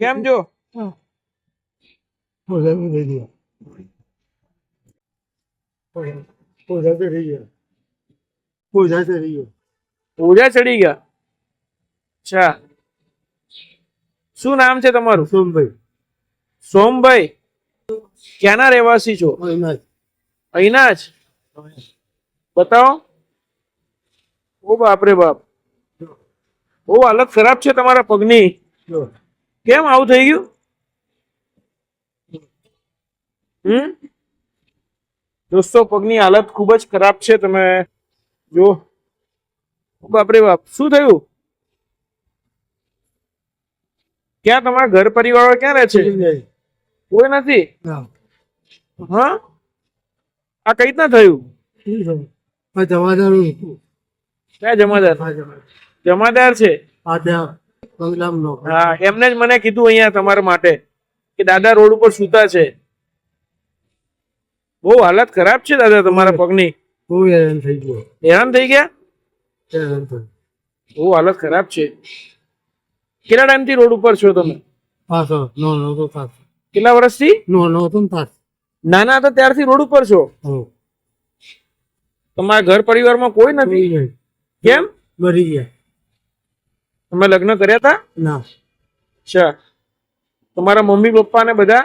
કેમ છો? પોઝા થઈ ગયા. પોઝા ચડી ગયા. પોઝા ચડી ગયો. પૂજા ચડી ગયા? અચ્છા. શું નામ છે તમારું? સોમભાઈ. સોમભાઈ. ક્યાંના રહેવાસી છો? અહીંના જ. બતાવો. ઓ બાપ રે બાપ. બહુ હાલત ખરાબ છે તમારા પગની. જો. કેમ આવું થઈ ગયું? હમ? દોસ્તો પગની હાલત ખૂબ જ ખરાબ છે. તમે જો બાપરે બાપ શું થયું? ક્યાં તમારા ઘર પરિવાર ક્યાં રહે છે? કોઈ નથી? હા? આ કઈ રીતના થયું? જમાદાર ક્યાં જમાદાર? જમાદાર. છે? હા એમને જ મને કીધું અહીંયા તમારા માટે કે દાદા રોડ ઉપર સૂતા છે. બહુ હાલત ખરાબ છે દાદા તમારા પગની. બહુ હેરાન થઈ ગયો. હેરાન થઈ ગયા? બહુ હાલત ખરાબ છે. કેટલા ટાઈમથી રોડ ઉપર છો તમે? પાછો નો નો તો પાછો. કેટલા વર્ષથી? નો નો તો પાછો. નાના હતા ત્યારથી રોડ ઉપર છો? તમારા ઘર પરિવારમાં કોઈ નથી? કેમ? મરી ગયા. તમે લગ્ન કર્યા હતા ના. અચ્છા. તમારા મમ્મી પપ્પા ને બધા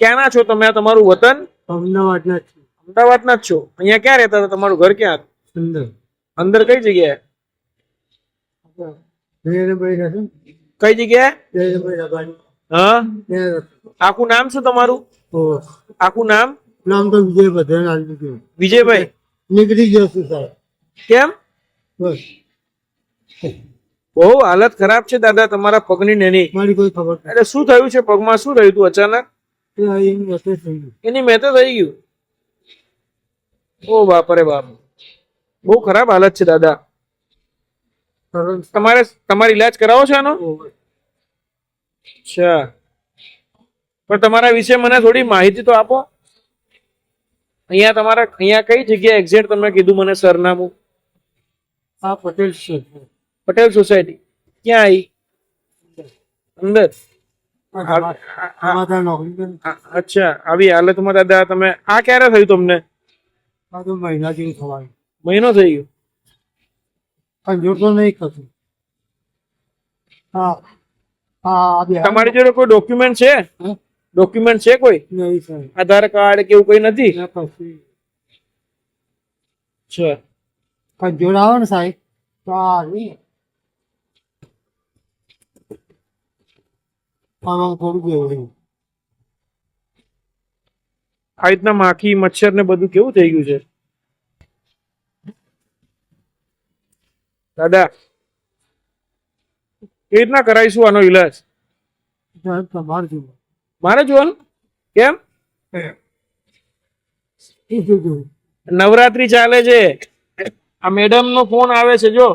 ક્યાંના છો તમે? તમારું વતન? અમદાવાદના છે. અમદાવાદના જ છો? અહીંયા ક્યાં રહેતા હતા? તમારું ઘર ક્યાં અંદર. અંદર કઈ જગ્યાએ? કઈ જગ્યાએ? હા? આખું નામ શું તમારું? આખું નામ? નામ તો વિજય વિજયભાઈ? નીકળી ગયો છું સાહેબ. કેમ? બસ. બહુ હાલત ખરાબ છે દાદા તમારા પગની નેની. મારી કોઈ ખબર એટલે શું થયું છે પગમાં શું થયું તું અચાનક? એની મેં તો થઈ ગયું? ઓ બાપ રે બાપ. બહુ ખરાબ હાલત છે દાદા. તમારે તમારે ઈલાજ કરાવો છે આનો? અચ્છા. પણ તમારા વિશે મને થોડી માહિતી તો આપો. અહીંયા તમારા અહીંયા કઈ જગ્યાએ એક્ઝેક્ટ તમે કીધું મને સરનામું? આ પટેલ છે. પટેલ સોસાયટી. ક્યાં આવી અંદર અચ્છા. આવી હાલતમાં દાદા તમે આ ક્યારે થયું તમને? મહિના જેવું થવાનું. મહિનો થઈ ગયો. પણ જોતો નહીં કશું હા. હા તમારી જોડે કોઈ ડોક્યુમેન્ટ છે? ડોક્યુમેન્ટ છે કોઈ? આધાર કાર્ડ કે એવું કઈ નથી? અચ્છા. પણ જોડાવો ને સાહેબ. તો આ આમાં થોડું કેવું આ રીતના માખી મચ્છર ને બધું કેવું થઈ ગયું છે? દાદા કેવી રીતના કરાવીશું આનો ઈલાજ? તમારે જોવું. મારે જોવાનું? કેમ? નવરાત્રી ચાલે છે. આ મેડમ નો ફોન આવે છે જો.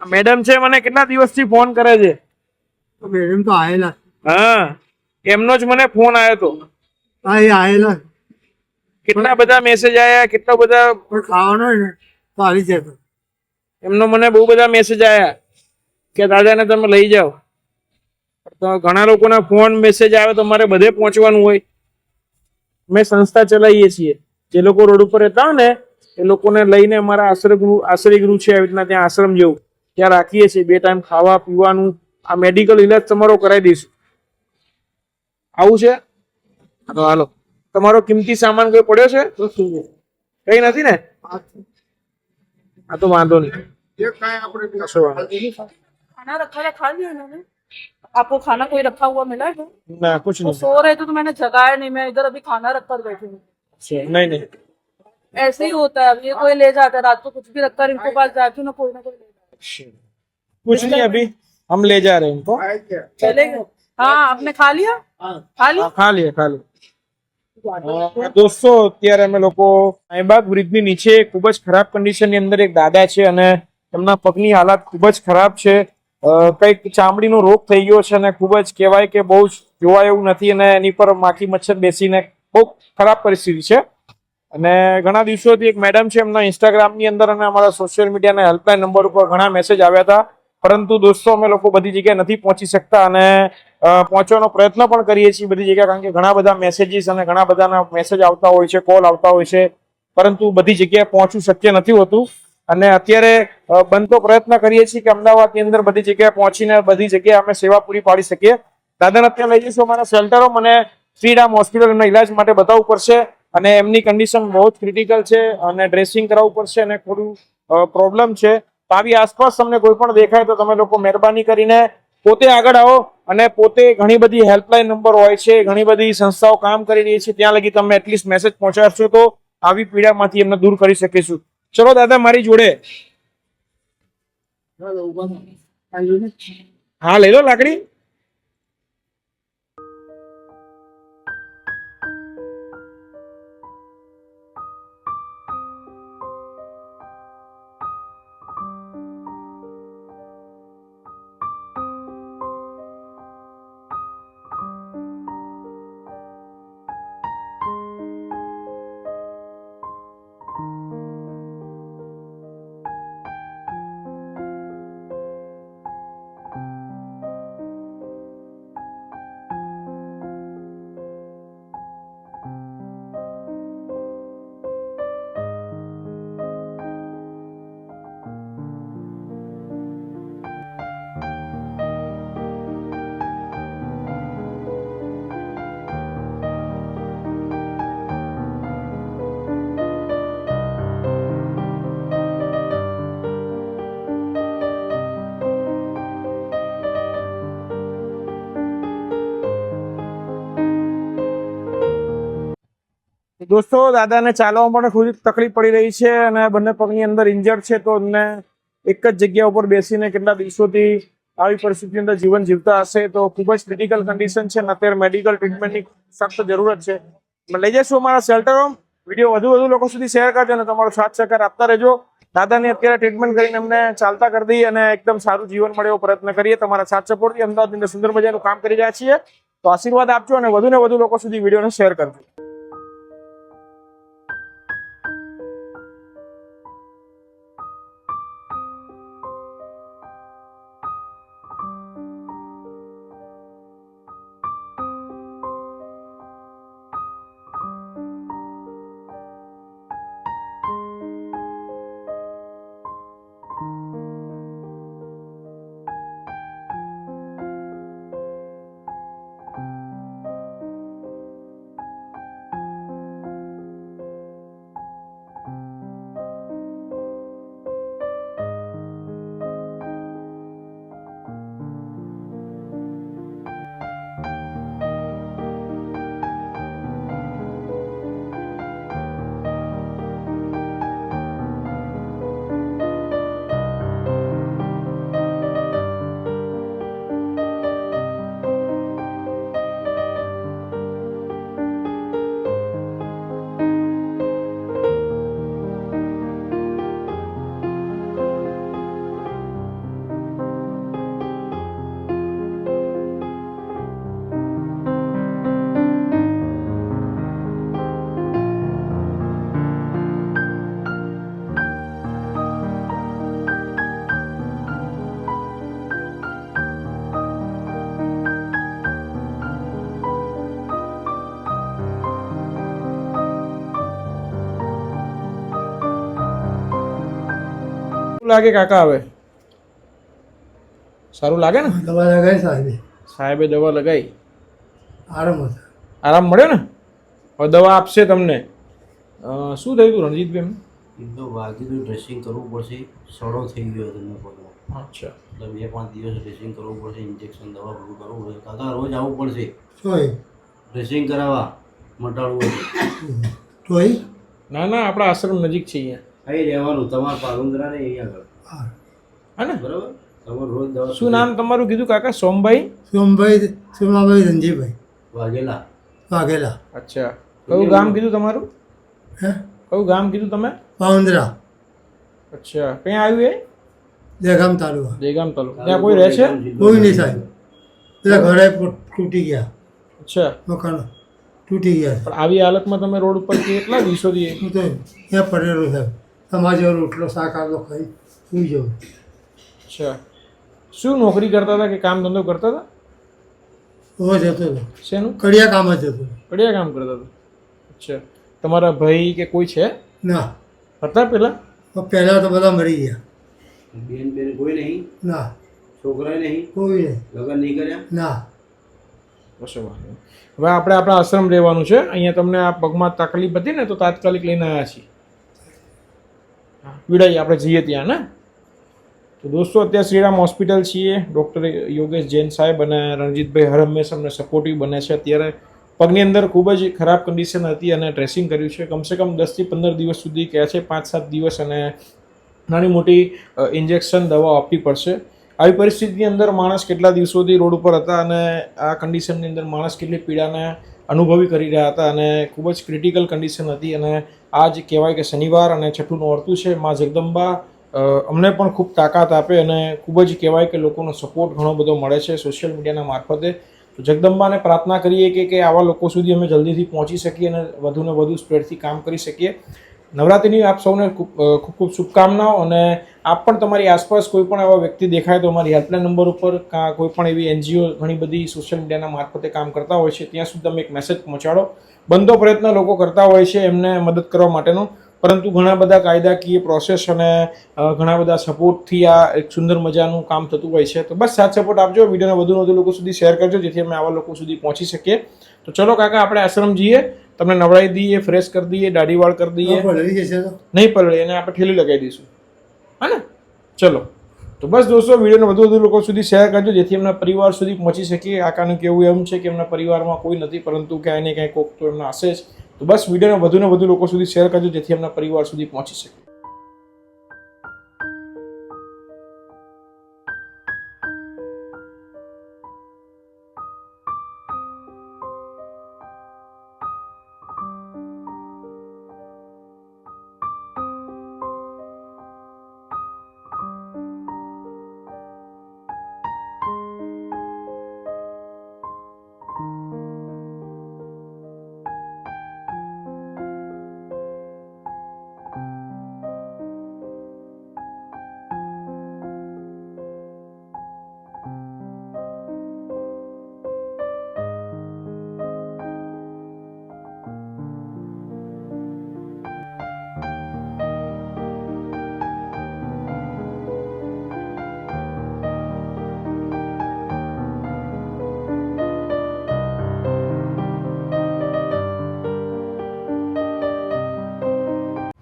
આ મેડમ છે મને કેટલા દિવસથી ફોન કરે છે? મેડમ તો આયેલા. હા એમનો જ મને ફોન આવ્યો હતો હા એ આયેલા. કેટલા બધા મેસેજ આવ્યા કેટલા બધા પણ ખાવાનો ને તો છે એમનો મને બહુ બધા મેસેજ આવ્યા કે દાદાને તમે લઈ જાઓ. તો ઘણા લોકોના ફોન મેસેજ આવે તો મારે બધે પહોંચવાનું હોય. મેં સંસ્થા ચલાવીએ છીએ. જે લોકો રોડ ઉપર રહેતા હોય ને એ લોકોને લઈને અમારા આશ્રય ગૃહ આશ્રય ગૃહ છે આવી રીતના ત્યાં આશ્રમ જેવું. ત્યાં રાખીએ છીએ. બે ટાઈમ ખાવા પીવાનું આ મેડિકલ ઇલાજ તમારો કરાવી દઈશું આવું છે હા તો હાલો તમારો કિંમતી સામાન કોઈ પડ્યો છે તો શું છે? કઈ નથી ને આ આ તો વાંધો નહીં જે કાંઈ આપણે કશો વાંધો નહીં. खाना रखा है खा लिया इन्होंने आपको खाना कोई रखा हुआ मिला है ના कुछ वो नहीं सो रहे थे तो मैंने जगाया नहीं मैं इधर अभी खाना रख कर बैठी हूँ अच्छा, नहीं नहीं ऐसे ही होता है अब ये कोई ले जाता है रात को कुछ भी रख कर इनको पास जाती हूँ ना कोई ना कोई ले जाता कुछ नहीं अभी हम ले जा रहे हैं इनको है चलेगा हाँ आपने खा लिया खा लिया हाँ, खा लिए खा लिए અ, દોસ્તો અત્યારે અમે લોકો આઈબાગ બ્રિજની નીચે ખૂબ જ ખરાબ કન્ડિશનની અંદર એક દાદા છે અને એમના પગની હાલત ખૂબ જ ખરાબ છે અ, કંઈક ચામડીનો રોગ થઈ ગયો છે અને ખૂબ જ કહેવાય કે બહુ જ જોવાય એવું નથી અને એની પર માખી મચ્છર બેસીને બહુ ખરાબ પરિસ્થિતિ છે અને ઘણા દિવસોથી એક મેડમ છે એમના ઇન્સ્ટાગ્રામની અંદર અને અમારા સોશિયલ મીડિયાના હેલ્પલાઇન નંબર ઉપર ઘણા મેસેજ આવ્યા હતા પરંતુ દોસ્તો, અમે લોકો બધી જગ્યાએ નથી પહોંચી શકતા અને પહોંચવાનો પ્રયત્ન પણ કરીએ છીએ બધી જગ્યાએ, કારણ કે ઘણા બધા મેસેજીસ અને ઘણા બધાના મેસેજ આવતા હોય છે કોલ આવતા હોય છે, પરંતુ બધી જગ્યાએ પહોંચવું શક્ય નથી હોતું. અને અત્યારે બનતો પ્રયત્ન કરીએ છીએ કે અમદાવાદની અંદર બધી જગ્યાએ પહોંચીને બધી જગ્યાએ અમે સેવા પૂરી પાડી શકીએ. દાદાને અત્યારે લઈ જઈશું અમારા શેલ્ટરો મને ફ્રીડામ હોસ્પિટલ એમના ઇલાજ માટે બતાવવું પડશે. અને એમની કન્ડિશન બહુ જ ક્રિટિકલ છે અને ડ્રેસિંગ કરાવવું પડશે અને થોડું પ્રોબ્લેમ છે. તો આવી આસપાસ તમને કોઈ પણ દેખાય તો તમે લોકો મહેરબાની કરીને પોતે આગળ આવો અને પોતે ઘણી બધી હેલ્પલાઇન નંબર હોય છે ઘણી બધી સંસ્થાઓ કામ કરી રહી છે ત્યાં લગી તમે એટલીસ્ટ મેસેજ પહોંચાડશો તો આવી પીડામાંથી એમને દૂર કરી શકીશું. ચલો દાદા મારી જોડે. હા લઈ લો લાકડી. દોસ્તો, દાદાને ચાલવામાં પણ થોડી તકલીફ પડી રહી છે અને બંને પગની અંદર ઇન્જર્ડ છે તો એમને એક જ જગ્યા ઉપર બેસીને કેટલા દિવસોથી આવી પરિસ્થિતિની અંદર જીવન જીવતા હશે તો ખૂબ જ ક્રિટિકલ કન્ડિશન છે અને અત્યારે મેડિકલ ટ્રીટમેન્ટની સખ્ત જરૂરત છે. લઈ જઈશું અમારા શેલ્ટરો વીડિયો વધુ વધુ લોકો સુધી શેર કરજો અને તમારો સાથ સહકાર આપતા રહેજો. દાદાને અત્યારે ટ્રીટમેન્ટ કરીને અમને ચાલતા કરી દઈએ અને એકદમ સારું જીવન મળે એવો પ્રયત્ન કરીએ. તમારા સાથ સપોર્ટથી અમદાવાદની અંદર સુંદર મજાનું કામ કરી રહ્યા છીએ. તો આશીર્વાદ આપજો અને વધુ ને વધુ લોકો સુધી વિડીયોને શેર કરજો. લાગે કાકા હવે? સારું લાગે ને? દવા લગાવી સાહેબે. સાહેબે દવા લગાવી આરામ હતો. આરામ મળ્યો ને? હવે દવા આપશે તમને. શું થયું હતું રણજીતભાઈ એકદમ એમનો વાઘીનું ડ્રેસિંગ કરવું પડશે. સડો થઈ ગયો તમને પગમાં અચ્છા. એટલે બે પાંચ દિવસ ડ્રેસિંગ કરવું પડશે ઇન્જેક્શન દવા બધું કરવું પડશે. કાકા રોજ આવવું પડશે. ડ્રેસિંગ કરાવવા. મટાડવું તોય? ના ના આપણા આશ્રમ નજીક છે અહીંયા. અહીં રહેવાનું તમારા પાલુંદરા ને અહીંયા આગળ. હા. હા ને? બરાબર? તમારું રોજ દવા શું નામ તમારું કીધું કાકા? સોમભાઈ? સોમભાઈ સોમાભાઈ રંજીભાઈ વાઘેલા. વાઘેલા. અચ્છા. કયું ગામ કીધું તમારું? હે? કયું ગામ કીધું તમે? પાઉન્દ્રા અચ્છા. ક્યાં આવ્યું એ? દેગામ તાલુકા. દેગામ તાલુકા. ત્યાં કોઈ રહે છે? કોઈ નહીં સાહેબ. એટલે ઘરે તૂટી ગયા. અચ્છા. મકાનો. તૂટી ગયા. પણ આવી હાલતમાં તમે રોડ ઉપર કેટલા દિવસોથી હું તો ત્યાં પડેલો સાહેબ તમારા જેવો રોટલો શાક આલો ખાઈ સુઈ જવું. અચ્છા. શું નોકરી કરતા હતા કે કામ ધંધો કરતા હતા? હો જતો હતો શેનું? કડિયા કામ જ હતું કડિયા કામ કરતા હતા. અચ્છા. તમારા ભાઈ કે કોઈ છે? ના. હતા પેલા? પણ પહેલાં તો બધા મરી ગયા. બેન બેન કોઈ નહીં? ના. છોકરા નહીં? કોઈ નહીં. લગ્ન નહીં કર્યા? ના. કશો વાંધો નહીં. હવે આપણે આપણા આશ્રમ રહેવાનું છે. અહીંયા તમને આ પગમાં તકલીફ હતી ને તો તાત્કાલિક લઈને આવ્યા છીએ. વિડાઈ આપણે જઈએ ત્યાં, ને? તો દોસ્તો, અત્યારે શ્રીરામ હોસ્પિટલ છીએ. ડૉક્ટર યોગેશ જૈન સાહેબ અને રણજીતભાઈ હર હંમેશ અમને સપોર્ટિવ બને છે. અત્યારે પગની અંદર ખૂબ જ ખરાબ કન્ડિશન હતી અને ડ્રેસિંગ કર્યું છે. કમસે કમ દસથી પંદર દિવસ સુધી કહે છે, પાંચ સાત દિવસ અને નાની મોટી ઇન્જેક્શન દવા આપવી પડશે. આવી પરિસ્થિતિની અંદર માણસ કેટલા દિવસોથી રોડ ઉપર હતા અને આ કન્ડિશનની અંદર માણસ કેટલી પીડાને અનુભવી કરી રહ્યા હતા અને ખૂબ જ ક્રિટિકલ કન્ડિશન હતી અને આજ કહેવાય કે શનિવાર અને છઠ્ઠું નોરતું છે. માં જગદંબા અમને પણ ખૂબ તાકાત આપે અને ખૂબ જ કહેવાય કે લોકોનો સપોર્ટ ઘણો બધો મળે છે સોશિયલ મીડિયાના મારફતે. તો જગદંબાને પ્રાર્થના કરીએ કે કે આવા લોકો સુધી અમે જલ્દીથી પહોંચી શકીએ અને વધુને વધુ સ્પ્રેડથી કામ કરી શકીએ. નવરાત્રિની આપ સૌને ખૂબ ખૂબ શુભકામનાઓ અને આપ પણ તમારી આસપાસ કોઈ પણ આવા વ્યક્તિ દેખાય તો અમારી હેલ્પલાઇન નંબર ઉપર કાં કોઈ પણ એવી એનજીઓ ઘણી બધી સોશિયલ મીડિયાના મારફતે કામ કરતા હોય છે, ત્યાં સુધી તમે એક મેસેજ પહોંચાડો. બંધો પ્રયત્ન લોકો કરતા હોય છે, એમને મદદ કરવા માટેનો. પરંતુ ઘણા બધા કાયદાકીય પ્રોસેસ અને ઘણા બધા સપોર્ટથી આ એક સુંદર મજાનું કામ થતું હોય છે. તો બસ સાથ સપોર્ટ આપજો. વિડીયોને વધુ વધુ લોકો સુધી શેર કરજો જેથી અમે આવા લોકો સુધી પહોંચી શકીએ. તો ચલો કાકા આપણે આશ્રમ જઈએ. તમને નવડાવી દઈએ ફ્રેશ કરી દઈએ દાઢી વાળ કરી દઈએ. નહીં પલળે એને આપણે ઠેલી લગાવી દઈશું. હા ને? ચલો. તો બસ દોસ્તો વિડીયોને વધુ વધુ લોકો સુધી શેર કરજો જેથી એમના પરિવાર સુધી પહોંચી શકીએ. આકાનું કેવું એમ છે કે એમના પરિવારમાં કોઈ નથી પરંતુ ક્યાંય ને ક્યાંય કોક તો એમના હશે જ. તો બસ વિડીયોને વધુને વધુ લોકો સુધી શેર કરજો જેથી એમના પરિવાર સુધી પહોંચી શકે.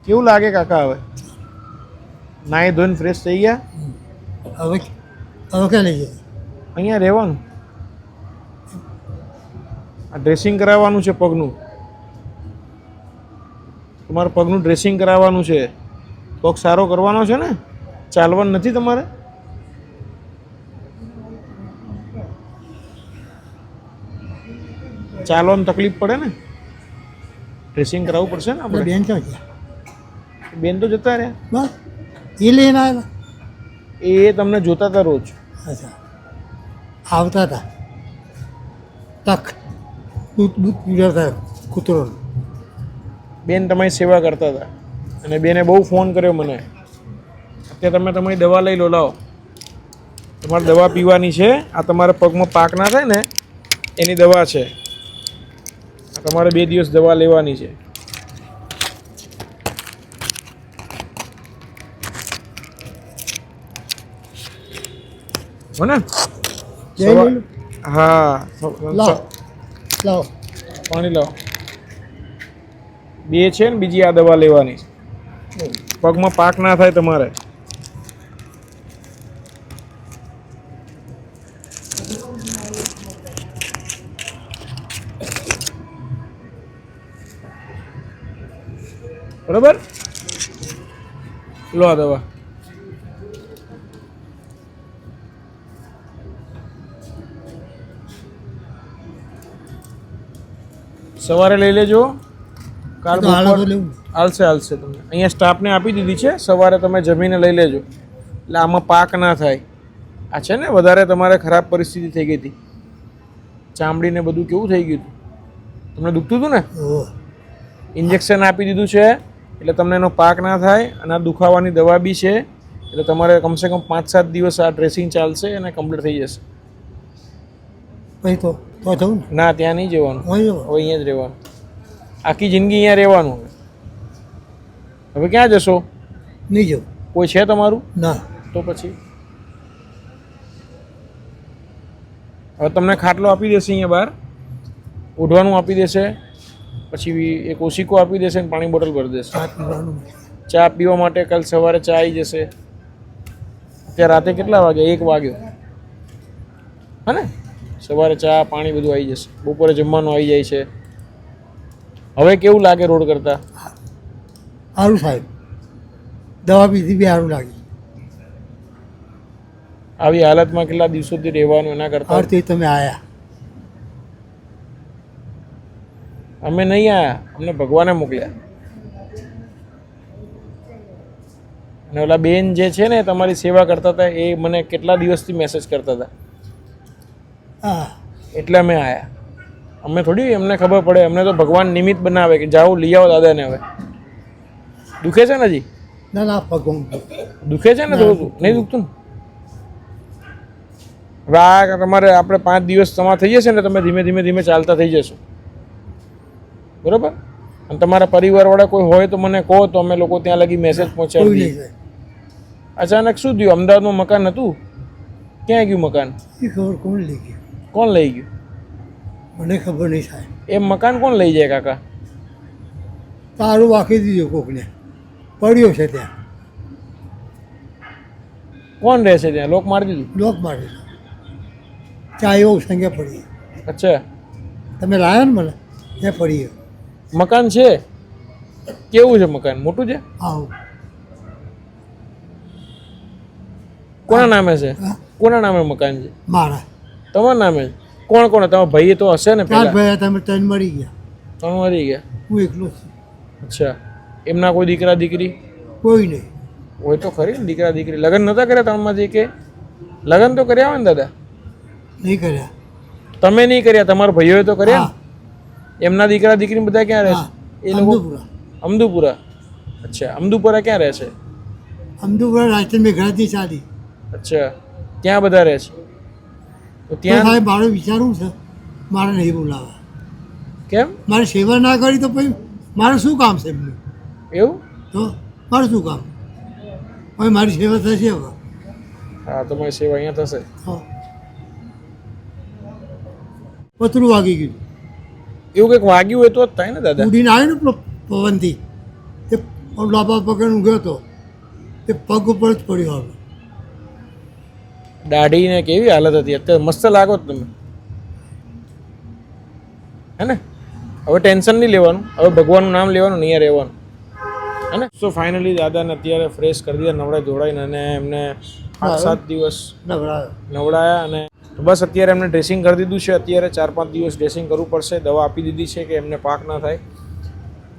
કેવું લાગે કાકા હવે? નાહી ધોઈને ફ્રેશ થઈ ગયા? હવે હવે ક્યાં લઈ જાય અહીંયા રહેવાનું? આ ડ્રેસિંગ કરાવવાનું છે પગનું. તમારે પગનું ડ્રેસિંગ કરાવવાનું છે. પગ સારો કરવાનો છે ને? ચાલવાનું નથી તમારે? ચાલવાનું તકલીફ પડે ને? ડ્રેસિંગ કરાવવું પડશે ને આપણે? બેન ક્યાં ગયા? બેન તો જતા રહ્યા? બસ. એ લઈને આવ્યા એ તમને જોતા હતા રોજ? અચ્છા. આવતા હતા. તક. દૂધ દૂધ પીવડાવતા કૂતરોને. બેન તમારી સેવા કરતા હતા. અને બેને બહુ ફોન કર્યો મને. અત્યારે તમે તમારી દવા લઈ લો લાવો. તમારે દવા પીવાની છે. આ તમારા પગમાં પાક ના થાય ને એની દવા છે. તમારે બે દિવસ દવા લેવાની છે. હો ને? હા. લાવો. પાણી લાવો. બે છે ને બીજી આ દવા લેવાની. પગમાં પાક ના થાય તમારે. બરોબર? લો આ દવા. સવારે લઈ લેજો. કાલ હાલશે હાલશે તમને. અહીંયા સ્ટાફને આપી દીધી છે. સવારે તમે જમીને લઈ લેજો. એટલે આમાં પાક ના થાય. આ છે ને વધારે તમારે ખરાબ પરિસ્થિતિ થઈ ગઈ હતી. ચામડીને બધું કેવું થઈ ગયું હતું? તમને દુખતું હતું ને? ઇન્જેક્શન આપી દીધું છે. એટલે તમને એનો પાક ના થાય અને આ દુખાવાની દવા બી છે. એટલે તમારે કમસે કમ પાંચ સાત દિવસ આ ડ્રેસિંગ ચાલશે અને કમ્પ્લીટ થઈ જશે. પછી તો? તો જવું ના? ત્યાં નહીં જવાનું. અહીંયા જ રહેવાનું. આખી જિંદગી અહીંયા રહેવાનું. હવે ક્યાં જશો? નહીં જવું. કોઈ છે તમારું? ના. તો પછી? હવે તમને ખાટલો આપી દેશે અહીંયા બહાર. ઉઠવાનું આપી દેશે. પછી એક ઓશીકો આપી દેશે અને પાણી બોટલ ભરી દેશે. ચા ચા પીવા માટે કાલ સવારે ચા આવી જશે. અત્યારે રાતે કેટલા વાગે એક વાગ્યો. હા ને? સવારે ચા પાણી બધું આવી જશે. બપોરે જમવાનું આવી જાય છે. હવે કેવું લાગે રોડ કરતા? સારું સાહેબ. દવા પીધી બી સારું લાગી. આવી હાલતમાં કેટલા દિવસોથી રહેવાનું એના કરતા? અર્થે તમે આયા. અમે નહીં આયા. અમને ભગવાને મોકલ્યા. અને ઓલા બેન જે છે ને તમારી સેવા કરતા હતા એ મને કેટલા દિવસથી મેસેજ કરતા હતા? હા. એટલે અમે આવ્યા અમે થોડી એમને ખબર પડે અમને તો ભગવાન નિમિત્ત બનાવે કે જાઓ લઈ આવો દાદાને હવે. દુખે છે ને હજી? ના ના ભગવાન. દુખે છે ને થોડું નહીં દુખતું ને? હવે આ તમારે આપણે પાંચ દિવસ તમારે થઈ જશે ને તમે ધીમે ધીમે ધીમે ચાલતા થઈ જશો. બરોબર? અને તમારા પરિવારવાળા કોઈ હોય તો મને કહો તો અમે લોકો ત્યાં લગી મેસેજ પહોંચાડી દઈએ. અચાનક શું થયું? અમદાવાદમાં મકાન હતું? ક્યાં ગયું મકાન? ખબર કોણ લઈ ગયું કોણ લઈ ગયું? મને ખબર નહીં સાહેબ. એ મકાન કોણ લઈ જાય કાકા? તારું વાંકી દીધું કોકને. પડ્યો છે ત્યાં. કોણ રહેશે ત્યાં? લોક મારી દીધું? લોક મારી ચા એવો સંગે પડી. અચ્છા. તમે લાયા ને મને? ત્યાં પડી ગયો. મકાન છે? કેવું છે મકાન? મોટું છે? આવું. કોના નામે છે? કોના નામે મકાન છે? મારા. તમારા નામે જ. કોણ કોણ? તમારા ભાઈ તો હશે ને ચાર પેલા ભાઈ તમે ત્રણ મરી ગયા. ત્રણ મરી ગયા? હું એકલો છું. અચ્છા. એમના કોઈ દીકરા દીકરી? કોઈ નહીં. હોય તો ખરી ને દીકરા દીકરી. લગ્ન નહોતા કર્યા ત્રણમાંથી કે? લગ્ન તો કર્યા હોય ને દાદા? નહીં કર્યા. તમે નહીં કર્યા તમારા ભાઈઓએ તો કર્યા ને? એમના દીકરા દીકરી બધા ક્યાં રહે હા. છે એ લોકો? અમદુપુરા. અમદુપુરા. અચ્છા. અમદુપુરા ક્યાં રહે છે? અમદુપુરા રાજસ્થાન મેઘરાજની ચાલી અચ્છા. ત્યાં બધા રહે છે? તો તો ત્યાં સાહેબ મારે વિચારવું છે મારે નહીં બોલાવા કેમ? મારે સેવા ના કરી તો પછી મારે શું કામ છે એમનું? એવું? તો મારે શું કામ? હવે મારી સેવા થશે હવે. હા તમારી સેવા અહીંયા થશે. તો પતરું વાગી ગયું. એવું કંઈક વાગ્યું હોય તો જ થાય ને દાદા. ઉડીને આવ્યો ને પેલો પવનથી. તે લાંબા પકડ ઊંઘ્યો હતો તે પગ ઉપર જ પડ્યો હવે. દાઢીને કેવી હાલત હતી? અત્યારે મસ્ત લાગો જ તમે. હે ને? હવે ટેન્શન નહીં લેવાનું. હવે ભગવાનનું નામ લેવાનું નહીં રહેવાનું. હે ને? સો ફાઇનલી દાદાને અત્યારે ફ્રેશ કરી દીધા નવડાઈ ધોડાઈને અને એમને પાંચ સાત દિવસ નવડાયા. અને બસ અત્યારે એમને ડ્રેસિંગ કરી દીધું છે. અત્યારે ચાર પાંચ દિવસ ડ્રેસિંગ કરવું પડશે દવા આપી દીધી છે કે એમને પાક ના થાય.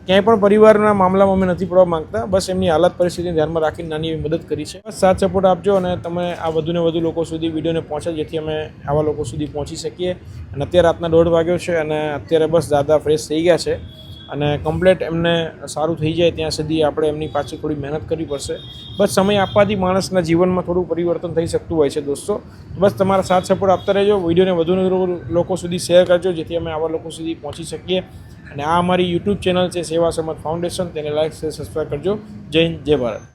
ક્યાંય પણ પરિવારના મામલામાં અમે નથી પડવા માંગતા, બસ એમની હાલત પરિસ્થિતિને ધ્યાનમાં રાખીને નાની એવી મદદ કરી છે. બસ સાથ સપોર્ટ આપજો અને તમે આ વધુને વધુ લોકો સુધી વિડીયોને પહોંચે જેથી અમે આવા લોકો સુધી પહોંચી શકીએ. અને અત્યારે રાતના દોઢ વાગ્યો છે અને અત્યારે બસ દાદા ફ્રેશ થઈ ગયા છે. અને કમ્પ્લેટ એમને સારું થઈ જાય ત્યાં સુધી આપણે એમની પાછી થોડી મહેનત કરવી પડશે. બસ સમય આપવાથી માણસના જીવનમાં થોડું પરિવર્તન થઈ શકતું હોય છે દોસ્તો. બસ તમારા સાથ સપોર્ટ આપતા રહેજો, વિડીયોને વધુ લોકો સુધી શેર કરજો, જેથી અમે આવા લોકો સુધી પહોંચી શકીએ. અને આ અમારી યુટ્યુબ ચેનલ છે સેવા સમત ફાઉન્ડેશન. તેને લાઈક શેર સબસ્ક્રાઈબ કરજો. જય હિન્દ, જય ભારત.